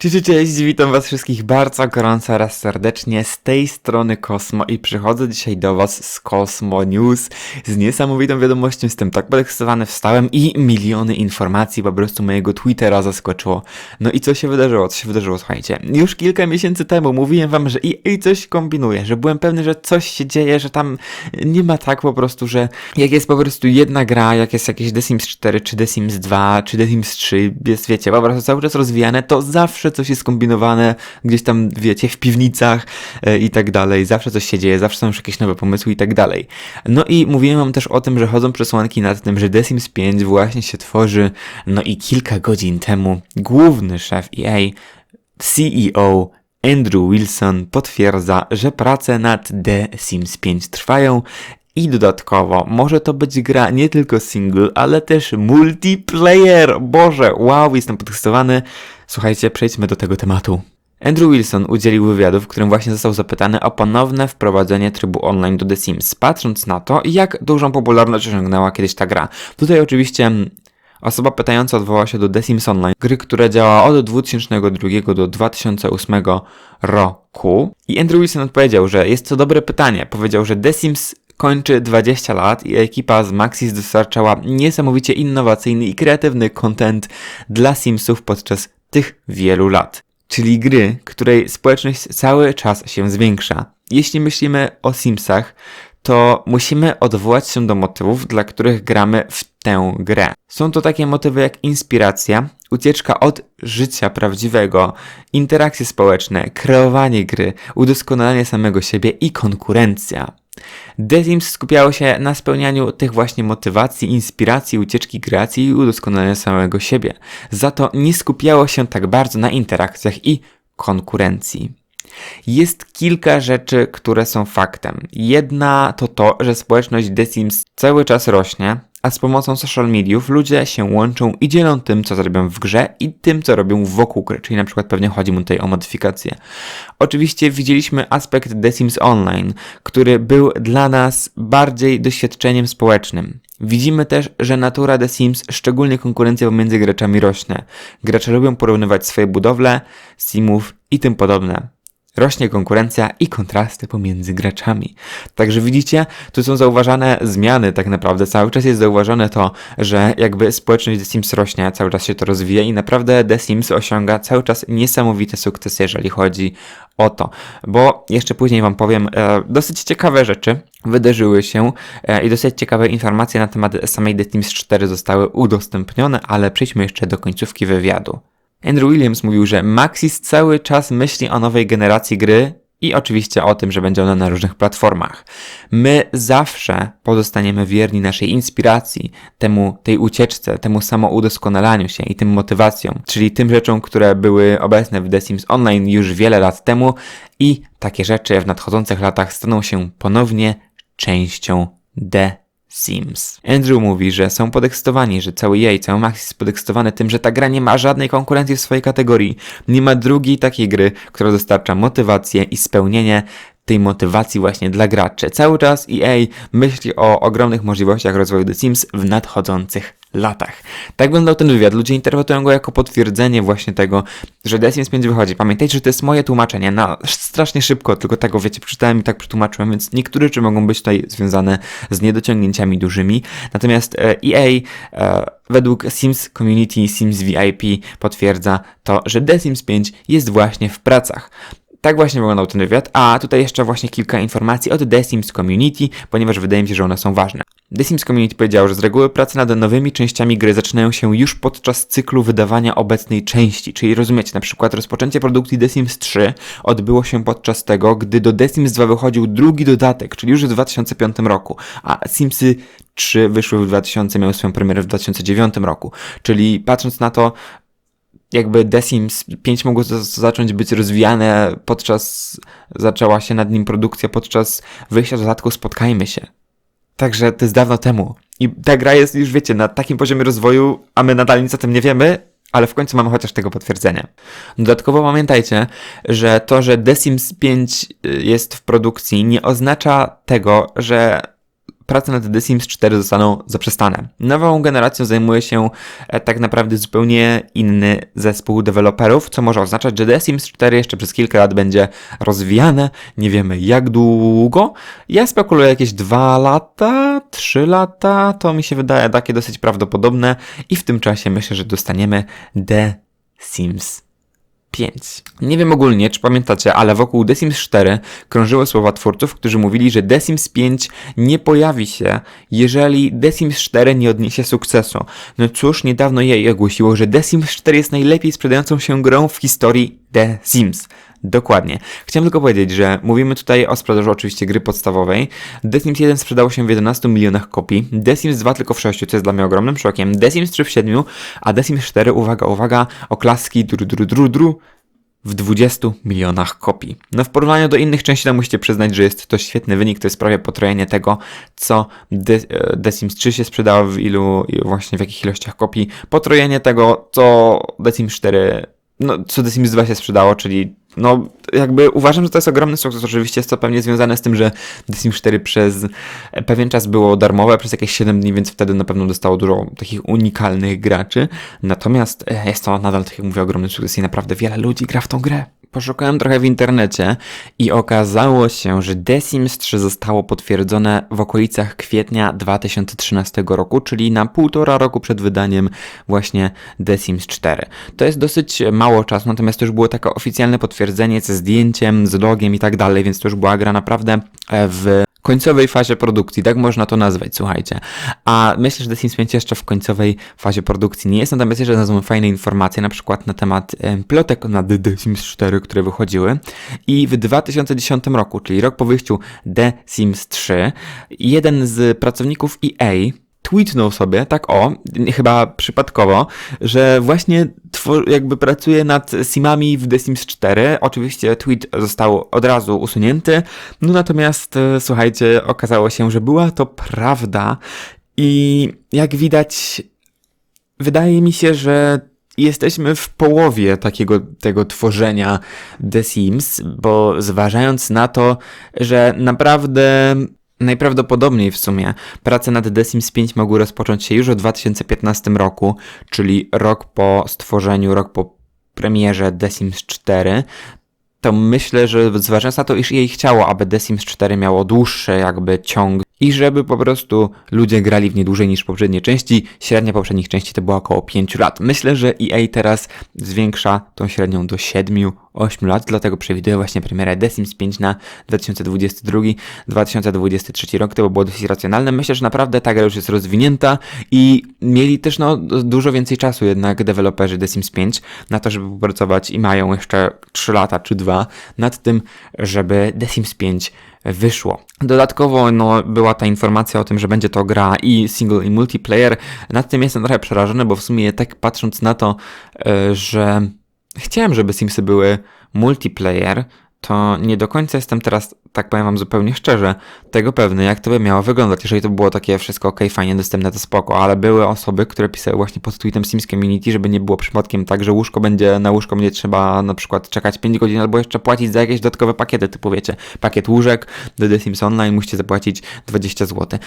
Cześć, cześć, witam was wszystkich bardzo gorąco oraz serdecznie z tej strony Kosmo i przychodzę dzisiaj do was z Kosmo News z niesamowitą wiadomością, jestem tak podekscytowany, wstałem i miliony informacji po prostu mojego Twittera zaskoczyło. No i co się wydarzyło, co się wydarzyło, słuchajcie, już kilka miesięcy temu mówiłem wam, że EA coś kombinuje, że byłem pewny, że coś się dzieje, że tam nie ma tak po prostu, że jak jest po prostu jedna gra, jak jest jakieś The Sims 4, czy The Sims 2, czy The Sims 3, jest wiecie, po prostu cały czas rozwijane, to zawsze coś jest kombinowane, gdzieś tam, wiecie, w piwnicach e, i tak dalej, zawsze coś się dzieje, zawsze są już jakieś nowe pomysły i tak dalej. No i mówiłem wam też o tym, że chodzą przesłanki nad tym, że The Sims 5 właśnie się tworzy, no i kilka godzin temu główny szef EA, CEO Andrew Wilson potwierdza, że prace nad The Sims 5 trwają i dodatkowo może to być gra nie tylko single, ale też multiplayer. Boże, wow, jestem podekscytowany. Słuchajcie, przejdźmy do tego tematu. Andrew Wilson udzielił wywiadu, w którym właśnie został zapytany o ponowne wprowadzenie trybu online do The Sims, patrząc na to, jak dużą popularność osiągnęła kiedyś ta gra. Tutaj oczywiście mm, Osoba pytająca odwołała się do The Sims Online, gry, która działa od 2002 do 2008 roku. I Andrew Wilson odpowiedział, że jest to dobre pytanie. Powiedział, że The Sims kończy 20 lat i ekipa z Maxis dostarczała niesamowicie innowacyjny i kreatywny content dla Simsów podczas tych wielu lat. Czyli gry, której społeczność cały czas się zwiększa. Jeśli myślimy o Simsach, to musimy odwołać się do motywów, dla których gramy w tę grę. Są to takie motywy jak inspiracja, ucieczka od życia prawdziwego, interakcje społeczne, kreowanie gry, udoskonalanie samego siebie i konkurencja. The Sims skupiało się na spełnianiu tych właśnie motywacji, inspiracji, ucieczki kreacji i udoskonalenia samego siebie. Za to nie skupiało się tak bardzo na interakcjach i konkurencji. Jest kilka rzeczy, które są faktem. Jedna to to, że społeczność The Sims cały czas rośnie, a z pomocą social mediów ludzie się łączą i dzielą tym, co zrobią w grze i tym, co robią wokół gry, czyli na przykład pewnie chodzi mu tutaj o modyfikacje. Oczywiście widzieliśmy aspekt The Sims Online, który był dla nas bardziej doświadczeniem społecznym. Widzimy też, że natura The Sims, szczególnie konkurencja pomiędzy graczami rośnie. Gracze lubią porównywać swoje budowle, simów i tym podobne rośnie konkurencja i kontrasty pomiędzy graczami. Także widzicie, tu są zauważane zmiany tak naprawdę. Cały czas jest zauważone to, że jakby społeczność The Sims rośnie, cały czas się to rozwija i naprawdę The Sims osiąga cały czas niesamowite sukcesy, jeżeli chodzi o to. Bo jeszcze później wam powiem, e, dosyć ciekawe rzeczy wydarzyły się e, i dosyć ciekawe informacje na temat samej The Sims 4 zostały udostępnione, ale przejdźmy jeszcze do końcówki wywiadu. Andrew Williams mówił, że Maxis cały czas myśli o nowej generacji gry i oczywiście o tym, że będzie ona na różnych platformach. My zawsze pozostaniemy wierni naszej inspiracji, temu, tej ucieczce, temu samoudoskonalaniu się i tym motywacjom, czyli tym rzeczom, które były obecne w The Sims Online już wiele lat temu i takie rzeczy w nadchodzących latach staną się ponownie częścią The Sims. Andrew mówi, że są podekscytowani, że cały cały Max jest podekscytowany tym, że ta gra nie ma żadnej konkurencji w swojej kategorii. Nie ma drugiej takiej gry, która dostarcza motywację i spełnienie tej motywacji właśnie dla graczy. Cały czas EA myśli o ogromnych możliwościach rozwoju The Sims w nadchodzących latach. Tak wyglądał ten wywiad. Ludzie interpretują go jako potwierdzenie właśnie tego, że Sims 5 wychodzi. Pamiętajcie, że to jest moje tłumaczenie na strasznie szybko, tylko tego wiecie, przeczytałem i tak przetłumaczyłem, więc niektóre rzeczy mogą być tutaj związane z niedociągnięciami dużymi. Natomiast EA e, e, według Sims Community, Sims VIP potwierdza to, że The Sims 5 jest właśnie w pracach. Tak właśnie wyglądał ten wywiad, a tutaj jeszcze właśnie kilka informacji od The Sims Community, ponieważ wydaje mi się, że one są ważne. The Sims Community powiedział, że z reguły prace nad nowymi częściami gry zaczynają się już podczas cyklu wydawania obecnej części, czyli rozumiecie, na przykład rozpoczęcie produkcji The Sims 3 odbyło się podczas tego, gdy do The Sims 2 wychodził drugi dodatek, czyli już w 2005 roku, a Simsy 3 wyszły w 2000, miały swoją premierę w 2009 roku. Czyli patrząc na to, jakby The Sims 5 mogło zacząć być rozwijane podczas, zaczęła się nad nim produkcja podczas wyjścia dodatku Spotkajmy się. Także to jest dawno temu. I ta gra jest już, wiecie, na takim poziomie rozwoju, a my nadal nic o tym nie wiemy, ale w końcu mamy chociaż tego potwierdzenie. Dodatkowo pamiętajcie, że to, że The Sims 5 y, jest w produkcji nie oznacza tego, że prace nad The Sims 4 zostaną zaprzestane. Nową generacją zajmuje się e, tak naprawdę zupełnie inny zespół deweloperów, co może oznaczać, że The Sims 4 jeszcze przez kilka lat będzie rozwijane. Nie wiemy jak długo. Ja spekuluję jakieś 2 lata, 3 lata. To mi się wydaje takie dosyć prawdopodobne i w tym czasie myślę, że dostaniemy The Sims 5. Nie wiem ogólnie, czy pamiętacie, ale wokół The Sims 4 krążyły słowa twórców, którzy mówili, że The Sims 5 nie pojawi się, jeżeli The Sims 4 nie odniesie sukcesu. No cóż, niedawno jej ogłosiło, że The Sims 4 jest najlepiej sprzedającą się grą w historii The Sims. Dokładnie. Chciałem tylko powiedzieć, że mówimy tutaj o sprzedaży oczywiście gry podstawowej. The Sims 1 sprzedało się w 11 milionach kopii, The Sims 2 tylko w 6, co jest dla mnie ogromnym szokiem, The Sims 3 w 7, a The Sims 4, uwaga, uwaga, oklaski dru, dru, dru, dru, w 20 milionach kopii. No w porównaniu do innych części to musicie przyznać, że jest to świetny wynik, to jest prawie potrojenie tego, co The, The Sims 3 się sprzedało w ilu, właśnie w jakich ilościach kopii, potrojenie tego, co The Sims 4 no, co The Sims 2 się sprzedało, czyli no, jakby uważam, że to jest ogromny sukces. Oczywiście jest to pewnie związane z tym, że The Sims 4 przez pewien czas było darmowe, przez jakieś 7 dni, więc wtedy na pewno dostało dużo takich unikalnych graczy. Natomiast e, jest to nadal, tak jak mówię, ogromny sukces i naprawdę wiele ludzi gra w tą grę. Poszukałem trochę w internecie i okazało się, że The Sims 3 zostało potwierdzone w okolicach kwietnia 2013 roku, czyli na półtora roku przed wydaniem właśnie The Sims 4. To jest dosyć mało czasu, natomiast to już było takie oficjalne potwierdzenie ze zdjęciem, z logiem i tak dalej, więc to już była gra naprawdę e, w końcowej fazie produkcji, tak można to nazwać, słuchajcie. A myślę, że The Sims 5 jeszcze w końcowej fazie produkcji nie jest, natomiast jeszcze znalazłem fajne informacje, na przykład na temat plotek na The Sims 4, które wychodziły i w 2010 roku, czyli rok po wyjściu The Sims 3, jeden z pracowników EA tweetnął sobie, tak o, chyba przypadkowo, że właśnie jakby pracuje nad simami w The Sims 4. Oczywiście tweet został od razu usunięty, no natomiast e, słuchajcie, okazało się, że była to prawda i jak widać, wydaje mi się, że jesteśmy w połowie takiego tego tworzenia The Sims, bo zważając na to, że naprawdę Najprawdopodobniej w sumie prace nad The Sims 5 mogły rozpocząć się już w 2015 roku, czyli rok po stworzeniu, rok po premierze The Sims 4. To myślę, że zważając na to, iż jej chciało, aby The Sims 4 miało dłuższy jakby ciąg i żeby po prostu ludzie grali w nie dłużej niż poprzednie części. Średnia poprzednich części to była około 5 lat. Myślę, że EA teraz zwiększa tą średnią do 7-8 lat, dlatego przewiduje właśnie premierę The Sims 5 na 2022-2023 rok. To by było dosyć racjonalne. Myślę, że naprawdę ta gra już jest rozwinięta i mieli też no, dużo więcej czasu jednak deweloperzy The Sims 5 na to, żeby popracować i mają jeszcze 3 lata czy 2 nad tym, żeby The Sims 5 wyszło. Dodatkowo no, była ta informacja o tym, że będzie to gra i single i multiplayer. Nad tym jestem trochę przerażony, bo w sumie tak patrząc na to, e, że chciałem, żeby Simsy były multiplayer, to nie do końca jestem teraz, tak powiem wam zupełnie szczerze, tego pewny, jak to by miało wyglądać. Jeżeli to było takie wszystko ok, fajnie dostępne, to spoko, ale były osoby, które pisały właśnie pod tweetem Sims Community, żeby nie było przypadkiem tak, że łóżko będzie, na łóżko będzie trzeba na przykład czekać 5 godzin, albo jeszcze płacić za jakieś dodatkowe pakiety, typu wiecie, pakiet łóżek do The Sims Online musicie zapłacić 20 zł.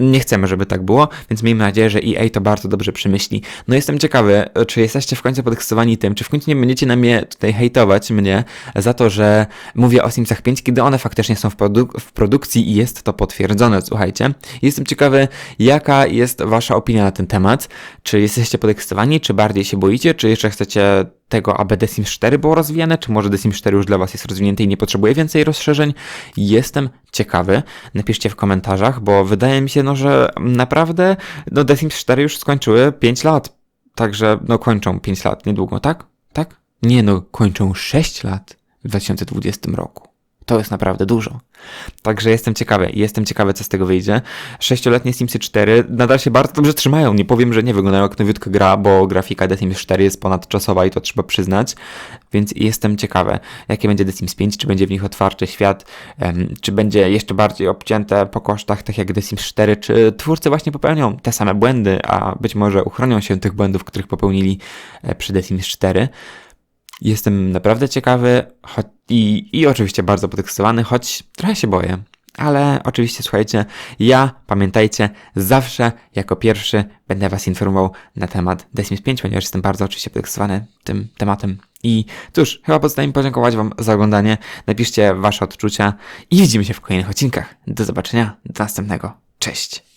Nie chcemy, żeby tak było, więc miejmy nadzieję, że EA to bardzo dobrze przemyśli. No jestem ciekawy, czy jesteście w końcu podekscytowani tym, czy w końcu nie będziecie na mnie tutaj hejtować mnie za to, że Mówię o Simsach 5, kiedy one faktycznie są w, produ w produkcji i jest to potwierdzone, słuchajcie. Jestem ciekawy, jaka jest Wasza opinia na ten temat. Czy jesteście podekscytowani, czy bardziej się boicie, czy jeszcze chcecie tego, aby The Sims 4 było rozwijane, czy może The Sims 4 już dla Was jest rozwinięty i nie potrzebuje więcej rozszerzeń? Jestem ciekawy. Napiszcie w komentarzach, bo wydaje mi się, no, że naprawdę no, The Sims 4 już skończyły 5 lat. Także, no, kończą 5 lat niedługo, tak? Tak? Nie, no, kończą 6 lat w 2020 roku. To jest naprawdę dużo. Także jestem ciekawy, jestem ciekawy, co z tego wyjdzie. Sześcioletnie Simsy 4 nadal się bardzo dobrze trzymają. Nie powiem, że nie wyglądają jak nowiutka gra, bo grafika The Sims 4 jest ponadczasowa i to trzeba przyznać. Więc jestem ciekawy, jakie będzie The Sims 5, czy będzie w nich otwarty świat, czy będzie jeszcze bardziej obcięte po kosztach, tak jak The Sims 4, czy twórcy właśnie popełnią te same błędy, a być może uchronią się tych błędów, których popełnili e, przy The Sims 4. Jestem naprawdę ciekawy choć, i, i oczywiście bardzo podekscytowany, choć trochę się boję. Ale oczywiście, słuchajcie, ja, pamiętajcie, zawsze jako pierwszy będę Was informował na temat The Sims 5, ponieważ jestem bardzo oczywiście podekscytowany tym tematem. I cóż, chyba pozostaje mi podziękować Wam za oglądanie. Napiszcie Wasze odczucia i widzimy się w kolejnych odcinkach. Do zobaczenia, do następnego. Cześć!